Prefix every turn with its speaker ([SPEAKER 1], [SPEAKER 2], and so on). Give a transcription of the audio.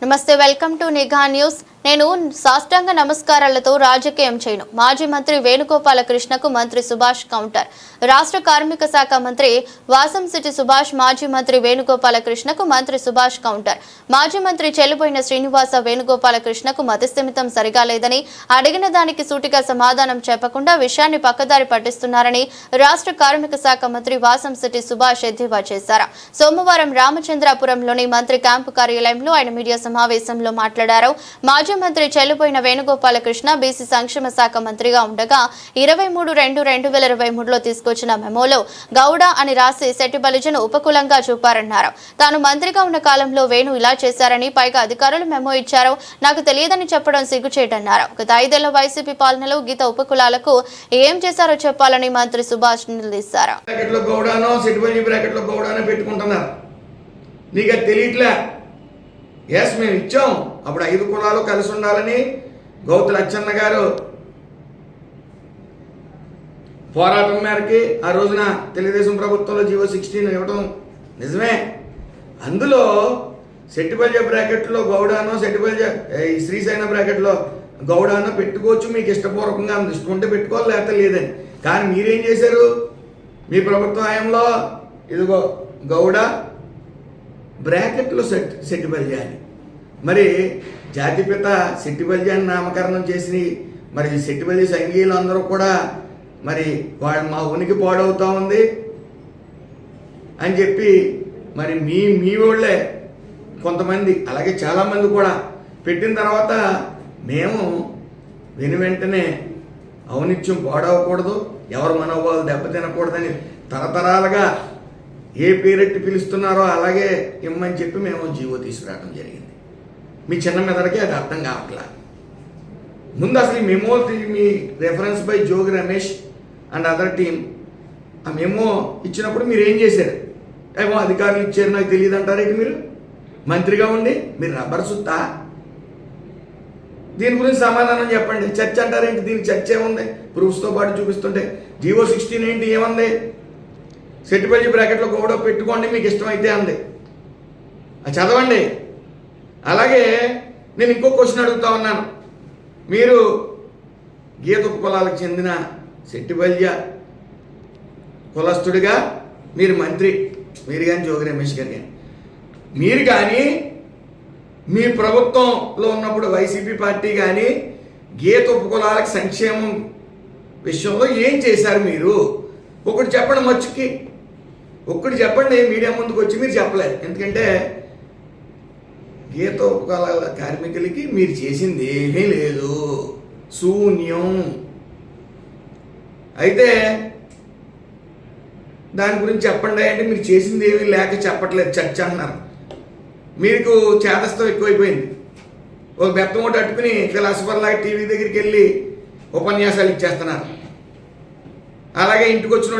[SPEAKER 1] నమస్తే welcome to నిఘా news నేను సాష్టాంగ నమస్కారాలతో రాజకీయం చేయను. మాజీ మంత్రి వేణుగోపాల కృష్ణకు మంత్రి సుభాష్ కౌంటర్. రాష్ట్ర కార్మిక శాఖ మంత్రి వాసంశెట్టి సుభాష్ మాజీ మంత్రి వేణుగోపాలకృష్ణకు మంత్రి సుభాష్ కౌంటర్. మాజీ మంత్రి చెల్లిపోయిన శ్రీనివాస వేణుగోపాలకృష్ణకు మతిస్థిమితం సరిగా లేదని అడిగిన దానికి సూటిగా సమాధానం చెప్పకుండా విషయాన్ని పక్కదారి పట్టిస్తున్నారని రాష్ట్ర కార్మిక శాఖ మంత్రి వాసంశెట్టి సుభాష్ ఎద్దేవా చేశారు. సోమవారం రామచంద్రాపురంలోని మంత్రి క్యాంపు కార్యాలయంలో ఆయన మీడియా సమావేశంలో మాట్లాడారు. మాజీ మంత్రి చెల్లిపోయిన వేణుగోపాలకృష్ణ బీసీ సంక్షేమ శాఖ మంత్రిగా ఉండగా ఇరవై మూడు రెండు రెండు వేల ఇరవై మూడులో తీసుకొచ్చిన మెమోలో గౌడ అని రాసి శెట్టి బలిజను ఉపకులంగా చూపారన్నారు. తాను మంత్రిగా ఉన్న కాలంలో వేణు ఇలా చేశారని పైగా అధికారులు మెమో ఇచ్చారు. నాకు తెలియదని చెప్పడం సిగ్గుచేటన్నారు. గత ఐదేళ్ళ వైసీపీ పాలనలో గీత ఉపకులాలకు ఏం చేశారో చెప్పాలని మంత్రి సుభాష్ నిలదీశారు
[SPEAKER 2] నీకు తెలియట్లే. ఎస్ మేము ఇచ్చాం. అప్పుడు ఐదు కులాలు కలిసి ఉండాలని గౌతు లచ్చన్న గారు పోరాటం మేరకి ఆ రోజున తెలుగుదేశం ప్రభుత్వంలో జీవో సిక్స్టీన్ ఇవ్వడం నిజమే. అందులో సెట్టిబల్జ బ్రాకెట్లో గౌడానో సెట్టిబల్జ ఈ శ్రీశైన బ్రాకెట్లో గౌడానో పెట్టుకోవచ్చు మీకు ఇష్టపూర్వకంగా అంత ఇష్టం ఉంటే పెట్టుకోవాలి లేకపోతే లేదని. కానీ మీరేం చేశారు? మీ ప్రభుత్వ హయాంలో ఇదిగో గౌడ బ్రాకెట్లో సెట్ సెట్టిబల్జ అని మరి జాతిపిత సెట్టిబల్జ అని నామకరణం చేసి మరి సెట్టిబల్జ సంఘీయులు అందరూ కూడా మరి వాళ్ళు మా ఉనికి పాడవుతా ఉంది అని చెప్పి మరి మీ మీ వాళ్ళే కొంతమంది అలాగే చాలామంది కూడా పెట్టిన తర్వాత మేము వెను వెంటనే ఔనిత్యం పాడవకూడదు ఎవరు మనోభావాలు దెబ్బతినకూడదని తరతరాలుగా ఏ పేరెట్టి పిలుస్తున్నారో అలాగే ఇమ్మని చెప్పి మేము జీవో తీసుకురావడం జరిగింది. మీ చిన్న మెదడుకి అది అర్థం కావట్లా. ముందు అసలు ఈ memo me reference by Jogi Ramesh and other team ఆ మెమో ఇచ్చినప్పుడు మీరు ఏం చేశారు? ఏమో అధికారులు ఇచ్చారు నాకు తెలియదు అంటారేంటి మీరు? మంత్రిగా ఉండి మీరు రబ్బర్ సుత్తా? దీని గురించి సమాధానం చెప్పండి. చర్చ అంటారేంటి దీని చర్చ ఏముంది? ప్రూఫ్స్తో పాటు చూపిస్తుంటే. జియో సిక్స్టీన్ ఏంటి? ఏముంది? సెట్టిపల్లి బ్రాకెట్లో గోడ పెట్టుకోండి మీకు ఇష్టమైతే అంది. అది చదవండి. అలాగే నేను ఇంకో క్వశ్చన్ అడుగుతా ఉన్నాను. మీరు గీత కులాలకు చెందిన శెట్టిబల్య కులస్తుడిగా మీరు మంత్రి మీరు కానీ జోగి రమేష్ గారు కానీ మీరు కానీ మీ ప్రభుత్వంలో ఉన్నప్పుడు వైసీపీ పార్టీ కానీ గీత ఉపకులాలకు సంక్షేమం విషయంలో ఏం చేశారు మీరు? ఒకటి చెప్పండి మచ్చుకి. ఒక్కటి చెప్పండి మీడియా ముందుకు వచ్చి మీరు చెప్పలేదు. ఎందుకంటే గీత కార్మికులకి మీరు చేసింది ఏమీ లేదు. శూన్యం. అయితే దాని గురించి చెప్పండి అంటే మీరు చేసింది ఏమీ లేక చెప్పట్లేదు చర్చ అన్నారు. మీకు చేతస్థం ఎక్కువైపోయింది. ఒక బెత్తం ఒకటి అట్టుకుని ఫిలాసఫర్ లాగా టీవీ దగ్గరికి వెళ్ళి ఉపన్యాసాలు ఇచ్చేస్తున్నారు. అలాగే ఇంటికి వచ్చిన